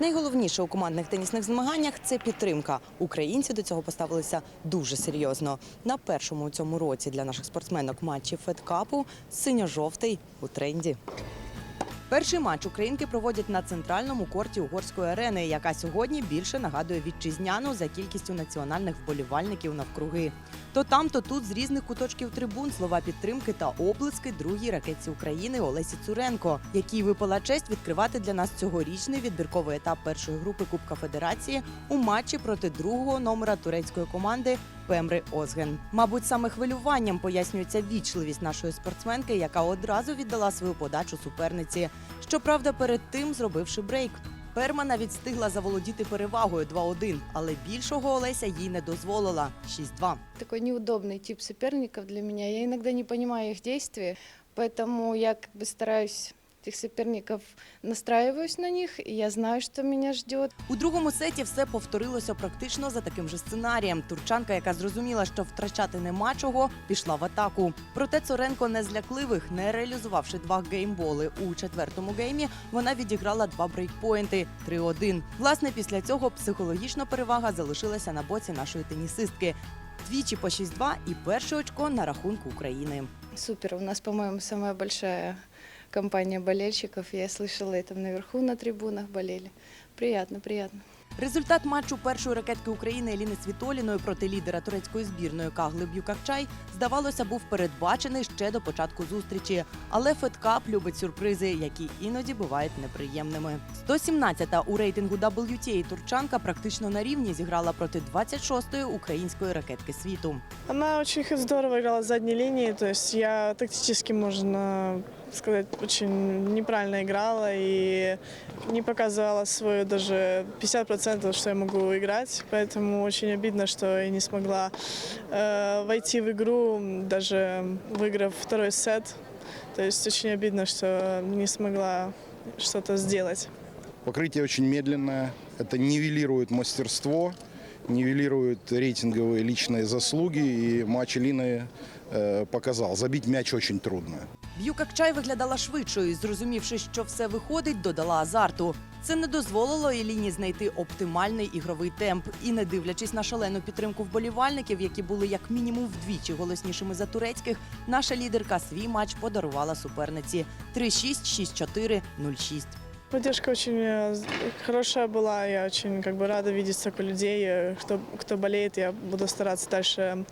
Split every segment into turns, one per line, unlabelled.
Найголовніше у командних тенісних змаганнях це підтримка. Українці до цього поставилися дуже серйозно. На першому у цьому році для наших спортсменок матчі Федкапу синьо-жовтий у тренді. Перший матч українки проводять на центральному корті угорської арени, яка сьогодні більше нагадує вітчизняну за кількістю національних вболівальників навкруги. То там, то тут з різних куточків трибун слова підтримки та оплески другій ракетці України Олесі Цуренко, якій випала честь відкривати для нас цьогорічний відбірковий етап першої групи Кубка Федерації у матчі проти другого номера турецької команди Пемри Озген. Мабуть, саме хвилюванням пояснюється вічливість нашої спортсменки, яка одразу віддала свою подачу суперниці. Щоправда, перед тим зробивши брейк. Перма навіть встигла заволодіти перевагою 2-1, але більшого Олеся їй не дозволила 6-2.
Такой неудобный тип соперников для меня. Я иногда не понимаю их действий, поэтому я как бы стараюсь этих соперников настраиваюсь на них, и я знаю, что меня ждет.
У другому сеті все повторилося практично за таким же сценарієм. Турчанка, яка зрозуміла, що втрачати нема чого, пішла в атаку. Проте Цоренко не з лякливих, не реалізувавши два геймболи у четвертому геймі, вона відіграла два брейкпоінти 3-1. Власне, після цього психологічна перевага залишилася на боці нашої тенісистки. Двічі по 6-2 і перше очко на рахунку України.
Супер, у нас, по-моему, самая большая компания болельщиков. Я слышала это наверху на трибунах болели. Приятно, приятно.
Результат матчу першої ракетки України Еліни Світоліної проти лідера турецької збірної Кагли Б'юкакчай, здавалося, був передбачений ще до початку зустрічі. Але Федкап любить сюрпризи, які іноді бувають неприємними. 117-та у рейтингу WTA турчанка практично на рівні зіграла проти 26-ї української ракетки світу.
Она очень х- здорово играла с задней линии, то есть я тактически, можно сказать, очень неправильно играла и не показывала свою даже 50%, что я могу играть, поэтому очень обидно, что я не смогла э, войти в игру, даже выиграв второй сет, то есть очень обидно, что не смогла что-то сделать.
Покрытие очень медленное. Это нивелирует мастерство, нивелирует рейтинговые личные заслуги. И матч Лины э, показал. Забить мяч очень трудно.
Б'юкакчай виглядала швидшою і, зрозумівши, що все виходить, додала азарту. Це не дозволило Еліні знайти оптимальний ігровий темп. І, не дивлячись на шалену підтримку вболівальників, які були як мінімум вдвічі голоснішими за турецьких, наша лідерка свій матч подарувала суперниці 3-6, 6-4, 0-6.
Поддержка очень э, з- хорошая была. Я очень как бы рада видеть столько людей. Э, Кто, кто болеет, я буду стараться дальше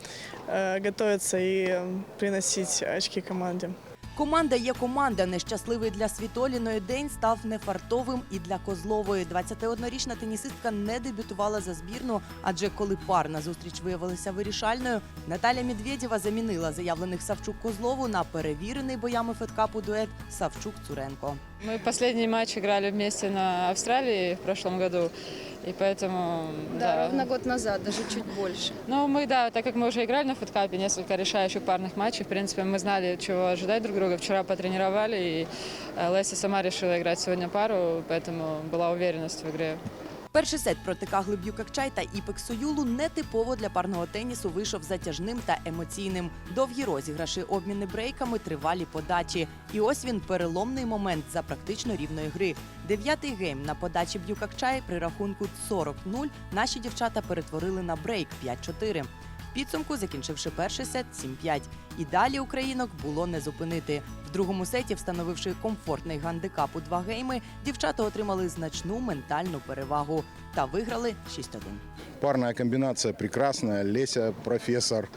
э, готовиться и э, приносить очки команде.
Команда є команда. Нещасливий для Світоліної день став нефартовим і для Козлової. 21-річна тенісистка не дебютувала за збірну, адже коли парна зустріч виявилася вирішальною, Наталя Медведєва замінила заявлених Савчук Козлову на перевірений боями Федкапу дует Савчук Цуренко.
Мы последний матч играли вместе на Австралии в прошлом году, и поэтому...
Да, ровно год назад, даже чуть больше.
Ну, мы, да, так как мы уже играли на футкапе, несколько решающих парных матчей, в принципе, мы знали, чего ожидать друг друга. Вчера потренировали, и э, Леся сама решила играть сегодня пару, поэтому была уверенность в игре.
Перший сет проти Кагли Б'юкакчай та Іпек Союлу нетипово для парного тенісу вийшов затяжним та емоційним. Довгі розіграші, обміни брейками, тривалі подачі. І ось він переломний момент за практично рівної гри. Дев'ятий гейм на подачі Б'юкакчай при рахунку 40-0 наші дівчата перетворили на брейк 5-4. В Підсумку, закінчивши перший сет 7-5. І далі українок було не зупинити. В другому сеті, встановивши комфортний гандикап у два гейми, дівчата отримали значну ментальну перевагу та виграли 6-1.
Парная комбинация прекрасная. Леся профессор,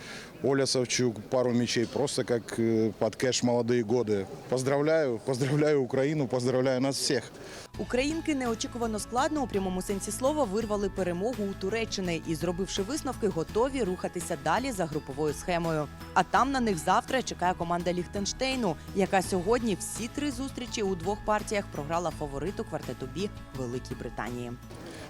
Оля Савчук, пару мячей просто как э, под кэш молодые годы. Поздравляю, поздравляю Украину, поздравляю нас всех.
Українки неочікувано складно у прямому сенсі слова вирвали перемогу у Туреччини і, зробивши висновки, готові рухатися далі за груповою схемою. А там на них завтра чекає команда Ліхтенштейну, яка сьогодні всі три зустрічі у двох партіях програла фавориту квартету Бі Великій Британії.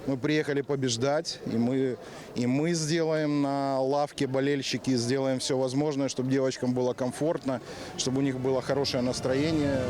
Мы приехали побеждать, и мы, и мы сделаем на лавке болельщики, сделаем все возможное, чтобы девочкам было комфортно, чтобы у них было хорошее настроение.